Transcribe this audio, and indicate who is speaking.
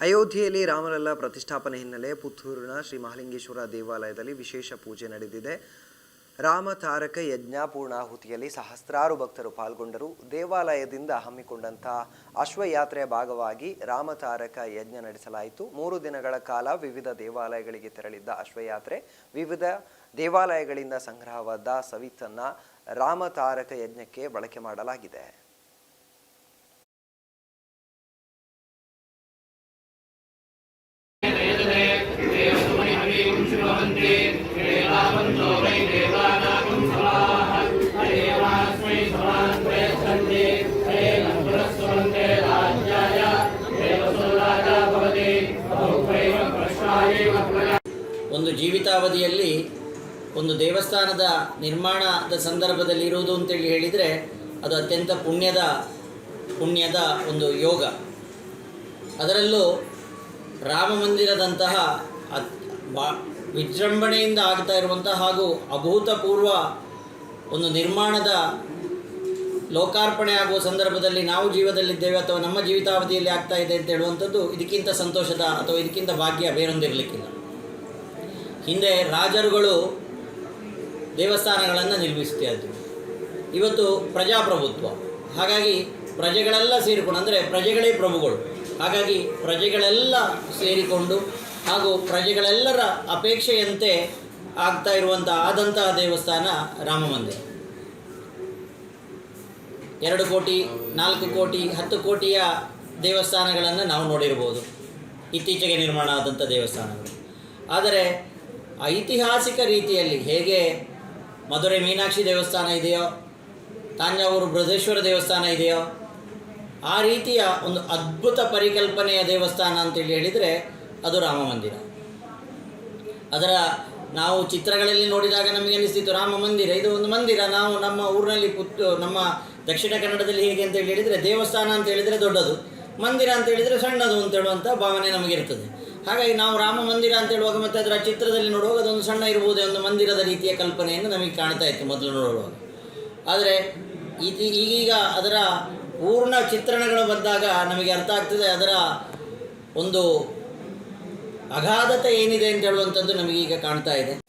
Speaker 1: ಅಯೋಧ್ಯೆಯಲ್ಲಿ ರಾಮಲಲ್ಲ ಪ್ರತಿಷ್ಠಾಪನೆ ಹಿನ್ನೆಲೆ ಪುತ್ತೂರಿನ ಶ್ರೀ ಮಹಾಲಿಂಗೇಶ್ವರ ದೇವಾಲಯದಲ್ಲಿ ವಿಶೇಷ ಪೂಜೆ ನಡೆದಿದೆ. ರಾಮ ತಾರಕ ಯಜ್ಞ ಪೂರ್ಣಾಹುತಿಯಲ್ಲಿ ಸಹಸ್ರಾರು ಭಕ್ತರು ಪಾಲ್ಗೊಂಡರು. ದೇವಾಲಯದಿಂದ ಹಮ್ಮಿಕೊಂಡಂಥ ಅಶ್ವಯಾತ್ರೆಯ ಭಾಗವಾಗಿ ರಾಮ ತಾರಕ ಯಜ್ಞ ನಡೆಸಲಾಯಿತು. ಮೂರು ದಿನಗಳ ಕಾಲ ವಿವಿಧ ದೇವಾಲಯಗಳಿಗೆ ತೆರಳಿದ್ದ ಅಶ್ವಯಾತ್ರೆ, ವಿವಿಧ ದೇವಾಲಯಗಳಿಂದ ಸಂಗ್ರಹವಾದ ಸವಿತನ್ನ ರಾಮ ತಾರಕ ಯಜ್ಞಕ್ಕೆ ಬಳಕೆ ಮಾಡಲಾಗಿದೆ.
Speaker 2: ಒಂದು ಜೀವಿತಾವಧಿಯಲ್ಲಿ ಒಂದು ದೇವಸ್ಥಾನದ ನಿರ್ಮಾಣದ ಸಂದರ್ಭದಲ್ಲಿ ಇರುವುದು ಅಂತೇಳಿ ಹೇಳಿದರೆ ಅದು ಅತ್ಯಂತ ಪುಣ್ಯದ ಪುಣ್ಯದ ಒಂದು ಯೋಗ. ಅದರಲ್ಲೂ ರಾಮ ಮಂದಿರದಂತಹ ಬಾ ವಿಜೃಂಭಣೆಯಿಂದ ಆಗ್ತಾ ಇರುವಂಥ ಹಾಗೂ ಅಭೂತಪೂರ್ವ ಒಂದು ನಿರ್ಮಾಣದ ಲೋಕಾರ್ಪಣೆ ಆಗುವ ಸಂದರ್ಭದಲ್ಲಿ ನಾವು ಜೀವದಲ್ಲಿದ್ದೇವೆ ಅಥವಾ ನಮ್ಮ ಜೀವಿತಾವಧಿಯಲ್ಲಿ ಆಗ್ತಾ ಇದೆ ಅಂತ ಹೇಳುವಂಥದ್ದು ಇದಕ್ಕಿಂತ ಸಂತೋಷದ ಅಥವಾ ಇದಕ್ಕಿಂತ ಭಾಗ್ಯ ಬೇರೊಂದಿರಲಿಕ್ಕಿಲ್ಲ. ಹಿಂದೆ ರಾಜರುಗಳು ದೇವಸ್ಥಾನಗಳನ್ನು ನಿರ್ಮಿಸ್ತಾ ಇದ್ದರು ಇವತ್ತು ಪ್ರಜಾಪ್ರಭುತ್ವ. ಹಾಗಾಗಿ ಪ್ರಜೆಗಳೆಲ್ಲ ಸೇರಿಕೊಂಡು, ಅಂದರೆ ಪ್ರಜೆಗಳೇ ಪ್ರಭುಗಳು. ಹಾಗಾಗಿ ಪ್ರಜೆಗಳೆಲ್ಲ ಸೇರಿಕೊಂಡು ಹಾಗೂ ಪ್ರಜೆಗಳೆಲ್ಲರ ಅಪೇಕ್ಷೆಯಂತೆ ಆಗ್ತಾ ಇರುವಂಥ ಆದಂತಹ ದೇವಸ್ಥಾನ ರಾಮ ಮಂದಿರ. ಎರಡು ಕೋಟಿ, ನಾಲ್ಕು ಕೋಟಿ, ಹತ್ತು ಕೋಟಿಯ ದೇವಸ್ಥಾನಗಳನ್ನು ನಾವು ನೋಡಿರ್ಬೋದು. ಇತ್ತೀಚೆಗೆ ನಿರ್ಮಾಣ ಆದಂಥ ದೇವಸ್ಥಾನಗಳು. ಆದರೆ ಐತಿಹಾಸಿಕ ರೀತಿಯಲ್ಲಿ ಹೇಗೆ ಮಧುರೆ ಮೀನಾಕ್ಷಿ ದೇವಸ್ಥಾನ ಇದೆಯೋ, ತಾಂಜಾವೂರು ಬೃಹದೇಶ್ವರ ದೇವಸ್ಥಾನ ಇದೆಯೋ, ಆ ರೀತಿಯ ಒಂದು ಅದ್ಭುತ ಪರಿಕಲ್ಪನೆಯ ದೇವಸ್ಥಾನ ಅಂತೇಳಿ ಹೇಳಿದರೆ ಅದು ರಾಮ ಮಂದಿರ. ಅದರ ನಾವು ಚಿತ್ರಗಳಲ್ಲಿ ನೋಡಿದಾಗ ನಮಗೆ ಅನಿಸ್ತಿತ್ತು, ರಾಮ ಮಂದಿರ, ಇದು ಒಂದು ಮಂದಿರ, ನಾವು ನಮ್ಮ ಊರಿನಲ್ಲಿ ಪುತ್ತು, ನಮ್ಮ ದಕ್ಷಿಣ ಕನ್ನಡದಲ್ಲಿ ಹೇಗೆ ಅಂತ ಹೇಳಿ ಹೇಳಿದರೆ ದೇವಸ್ಥಾನ ಅಂತ ಹೇಳಿದರೆ ದೊಡ್ಡದು, ಮಂದಿರ ಅಂತ ಹೇಳಿದರೆ ಸಣ್ಣದು ಅಂತ ಹೇಳುವಂಥ ಭಾವನೆ ನಮಗಿರ್ತದೆ ಹಾಗಾಗಿ ನಾವು ರಾಮ ಮಂದಿರ ಅಂತ ಹೇಳುವಾಗ ಮತ್ತು ಅದರ ಚಿತ್ರದಲ್ಲಿ ನೋಡುವಾಗ ಅದೊಂದು ಸಣ್ಣ ಇರ್ಬೋದು ಒಂದು ಮಂದಿರದ ರೀತಿಯ ಕಲ್ಪನೆಯನ್ನು ನಮಗೆ ಕಾಣ್ತಾ ಇತ್ತು ಮೊದಲು ನೋಡುವಾಗ. ಆದರೆ ಇದು ಈಗೀಗ ಅದರ ಪೂರ್ಣ ಚಿತ್ರಣಗಳು ಬಂದಾಗ ನಮಗೆ ಅರ್ಥ ಆಗ್ತದೆ ಅದರ ಒಂದು ಅಗಾಧತೆ ಏನಿದೆ ಅಂತ ಹೇಳುವಂಥದ್ದು ನಮಗೀಗ ಕಾಣ್ತಾ ಇದೆ.